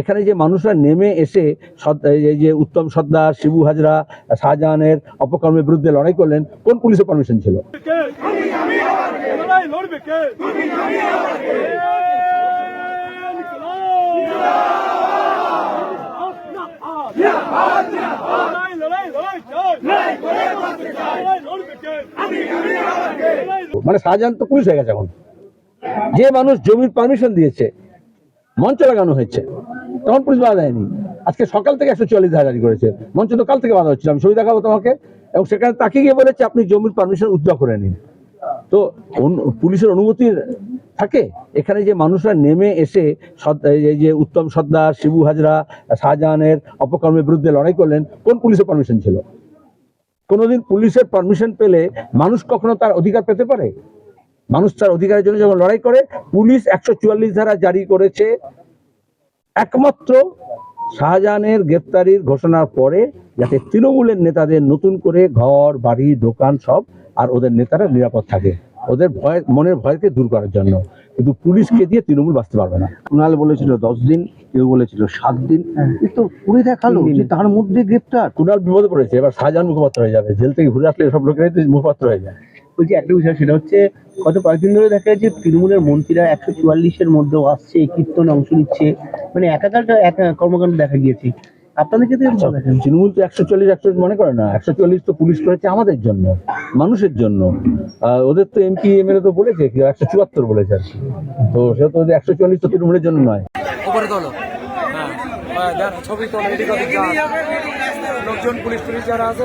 এখানে যে মানুষরা নেমে এসে যে উত্তম সর্দার, শিবু হাজরা, শাহজাহানের অপকর্মের বিরুদ্ধে লড়াই করলেন, কোন পুলিশের পারমিশন ছিল? মানে শাহজাহান তো পুলিশ হয়ে গেছে এখন। যে মানুষ জমির পারমিশন দিয়েছে মঞ্চ লাগানো হয়েছে। তখন পুলিশ বাধা দেয়নি। আজকে সকাল থেকে একশো চুয়াল্লিশ ধারা জারি করেছে। মঞ্চ তো কাল থেকে বাধা হচ্ছিল। আমি ছবি দেখাবো তোমাকে। এবং সেখানে তাকে গিয়ে বলেছে, আপনি জমির পারমিশন উদ্ধার করে নিন। তো পুলিশের অনুমতি থাকে? এখানে যে মানুষরা নেমে এসে এই যে উত্তম সর্দার শিবু হাজরা, শাহজাহানের অপকর্মের বিরুদ্ধে লড়াই করলেন, কোন পুলিশের পারমিশন ছিল? কোনোদিন পুলিশের পারমিশন পেলে মানুষ কখনো তার অধিকার পেতে পারে? মানুষ তার অধিকারের জন্য যখন লড়াই করে পুলিশ একশো চুয়াল্লিশ ধারা জারি করেছে। একমাত্র শাহজাহানের গ্রেপ্তারির ঘোষণার পরে যাতে তৃণমূলের নেতাদের নতুন করে ঘর বাড়ি দোকান সব আর ওদের নেতারা নিরাপদ থাকে। ওদের ভয় মনের ভয়কে দূর করার জন্য। কিন্তু পুলিশকে দিয়ে তৃণমূল বাঁচতে পারবে না। কুণাল বলেছিল দশ দিন কেউ বলেছিল সাত দিন। এ তো করে দেখাল যে তার মধ্যে গ্রেপ্তার। কুণাল বিপদে পড়েছে এবার শাহজাহান মুখপাত্র হয়ে যাবে। জেল থেকে ঘুরে আসলে সব লোকেরাই মুখপাত্র হয়ে যায়। বলছি একটা বিষয় সেটা হচ্ছে গত কয়েকদিন ধরে দেখা যাচ্ছে তৃণমূলের মন্ত্রীরা একশো চুয়াল্লিশের মধ্যেও আসছে কীর্তনে অংশ নিচ্ছে। মানে একাকারটা এক কর্মকাণ্ড দেখা গিয়েছে। আপনাদের ক্ষেত্রে দেখেন তৃণমূল তো একশো চল্লিশ একশো মনে করে না একশো চল্লিশ তো পুলিশ করেছে আমাদের জন্য মানুষের জন্য। ওদের তো এমপি এমএলএ তো বলেছে কি একশো চুয়াত্তর বলেছে আর কি। তো সে তো একশো চল্লিশ তো তৃণমূলের জন্য নয়। উপরে তোলো। হ্যাঁ হ্যাঁ, ছবি তোলো। লোকজন পুলিশ টুলিশ যারা আছে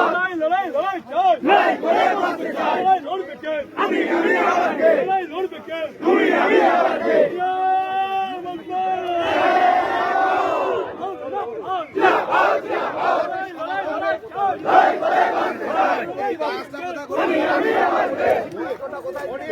লড়াই লড়াই লড়াই লড়বে কে লড়াই লড়াই